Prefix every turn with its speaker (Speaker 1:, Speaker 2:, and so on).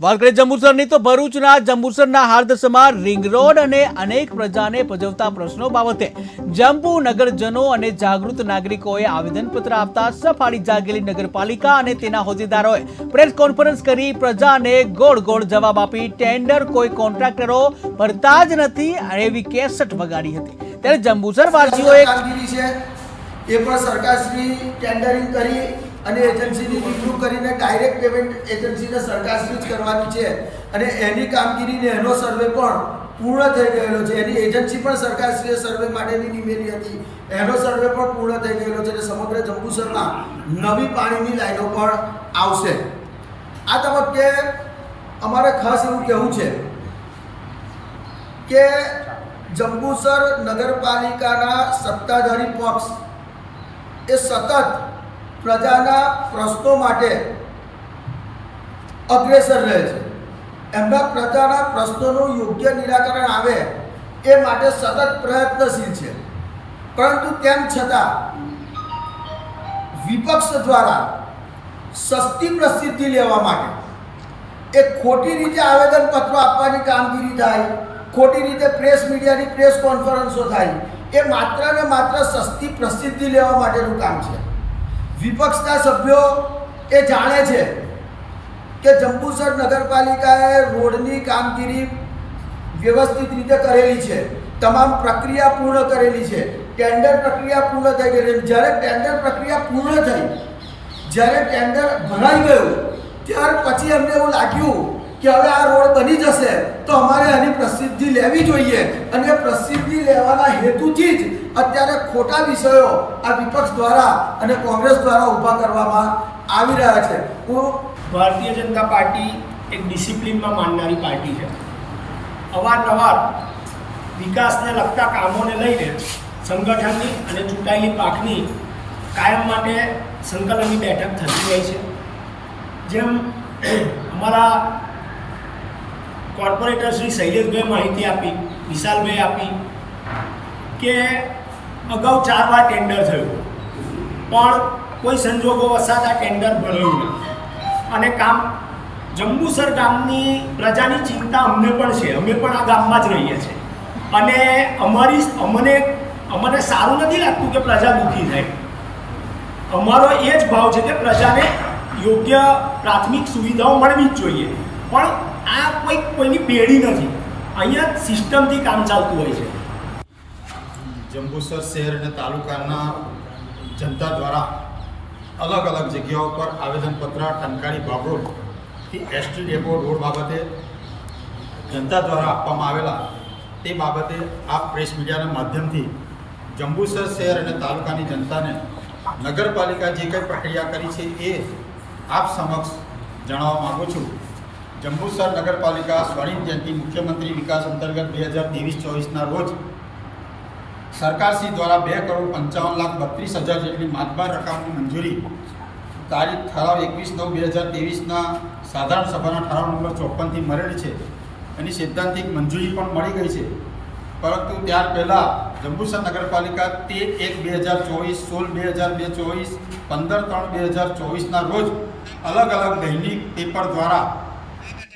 Speaker 1: કરીએ જંબુસરની, તો ભરૂચના જંબુસરના હાર્દસમાં રિંગ રોડ અને અનેક પ્રજાને પજવતા પ્રશ્નો બાબતે જંબુ નગરજનો અને જાગૃત નાગરિકોએ આવેદનપત્ર આપતા સફાળી જાગેલી નગરપાલિકા અને તેના હોદ્દેદારોએ પ્રેસ કોન્ફરન્સ કરી પ્રજાને ગોળ ગોળ જવાબ આપી ટેન્ડર કોઈ કોન્ટ્રાક્ટરો ભરતા જ નથી એવી કેસટ વગાડી હતી. ત્યારે જંબુસર વાસીઓએ
Speaker 2: કામગીરી એ પણ સરકારશ્રી ટેન્ડરિંગ કરી અને એજન્સીની નિમણૂક કરીને ડાયરેક્ટ પેમેન્ટ એજન્સીને સરકારશ્રી જ કરવાની છે. અને એની કામગીરીને એનો સર્વે પણ પૂર્ણ થઈ ગયેલો છે. એની એજન્સી પણ સરકારશ્રીએ સર્વે માટેની નિમેલી હતી. એનો સર્વે પણ પૂર્ણ થઈ ગયેલો છે અને સમગ્ર જંબુસરમાં નવી પાણીની લાઈનો પણ આવશે. આ તબક્કે અમારે ખાસ એવું કહેવું છે કે જંબુસર નગરપાલિકાના સત્તાધારી પક્ષ એ સતત પ્રજાના પ્રશ્નો માટે અગ્રેસર રહે છે. એમના પ્રજાના પ્રશ્નોનું યોગ્ય નિરાકરણ આવે એ માટે સતત પ્રયત્નશીલ છે. પરંતુ તેમ છતાં વિપક્ષ દ્વારા સસ્તી પ્રસિદ્ધિ લેવા માટે એ ખોટી રીતે આવેદનપત્રો આપવાની કામગીરી થાય, ખોટી રીતે પ્રેસ મીડિયાની પ્રેસ કોન્ફરન્સો થાય, એ માત્ર ને માત્ર સસ્તી પ્રસિદ્ધિ લેવા માટેનું કામ છે. વિપક્ષના સભ્યો એ જાણે છે કે જંબુસર નગરપાલિકાએ રોડની કામગીરી વ્યવસ્થિત રીતે કરેલી છે. તમામ પ્રક્રિયા પૂર્ણ કરેલી છે. ટેન્ડર પ્રક્રિયા પૂર્ણ થઈ ગઈ જ્યારે ટેન્ડર પ્રક્રિયા પૂર્ણ થઈ, જ્યારે ટેન્ડર ભરાઈ ગયું, ત્યાર પછી અમને એવું લાગ્યું કે હવે આ રોડ બની જશે, તો અમારે આની પ્રસિદ્ધિ લેવી જોઈએ. અને પ્રસિદ્ધિ લેવાના હેતુથી જ અત્યારે ખોટા વિષયો આ વિપક્ષ દ્વારા અને કોંગ્રેસ દ્વારા ઊભા કરવામાં આવી રહ્યા છે. હું
Speaker 3: ભારતીય જનતા પાર્ટી એક ડિસિપ્લિનમાં માનનારી પાર્ટી છે. અવારનવાર વિકાસને લગતા કામોને લઈને સંગઠનની અને ચૂંટાયેલી પાકની કાયમ માટે સંકલનની બેઠક થતી હોય છે. જેમ અમારા કોર્પોરેટર શ્રી માહિતી આપી વિશાલભાઈ આપી, કે અગાઉ ચાર વાર ટેન્ડર થયું. પણ કોઈ સંજોગો વસાત આ ટેન્ડર ભરાયું નહીં અને કામ જંબુસર ગામની પ્રજાની ચિંતા અમને પણ છે. અમે પણ આ ગામમાં જ રહીએ છીએ. અને અમારી અમને અમને સારું નથી લાગતું કે પ્રજા દુઃખી થાય. અમારો એ જ ભાવ છે કે પ્રજાને યોગ્ય પ્રાથમિક સુવિધાઓ મળવી જ જોઈએ. પણ કોઈ કોઈની પેઢી નથી. અહીંયા સિસ્ટમથી કામ ચાલતું હોય છે.
Speaker 4: જંબુસર શહેર અને તાલુકાના જનતા દ્વારા અલગ અલગ જગ્યાઓ પર આવેદનપત્ર, ટંકારી બાબરોડથી એસટી ડેપો રોડ બાબતે જનતા દ્વારા આપવામાં આવેલા તે બાબતે આપ પ્રેસ મીડિયાના માધ્યમથી જંબુસર શહેર અને તાલુકાની જનતાને નગરપાલિકા જે કંઈ પ્રક્રિયા કરી છે એ આપ સમક્ષ જણાવવા માગું છું. જંબુસર નગરપાલિકા સ્વર્ણિમ જયંતિ મુખ્યમંત્રી વિકાસ અંતર્ગત બે હજાર ત્રેવીસ ચોવીસના રોજ સરકારશ્રી દ્વારા બે કરોડ પંચાવન લાખ બત્રીસ હજાર જેટલી માતબાર રકમની મંજૂરી તારીખ ઠરાવ એકવીસ નવ બે હજાર ત્રેવીસના સાધારણ સભાના ઠરાવ નંબર ચોપનથી મળેલી છે. એની સૈદ્ધાંતિક મંજૂરી પણ મળી ગઈ છે. પરંતુ ત્યાર પહેલાં જંબુસર નગરપાલિકા તેર એક બે હજાર ચોવીસ, સોળ બે હજાર બે ચોવીસ, પંદર ત્રણ બે હજાર ચોવીસના રોજ અલગ અલગ દૈનિક પેપર દ્વારા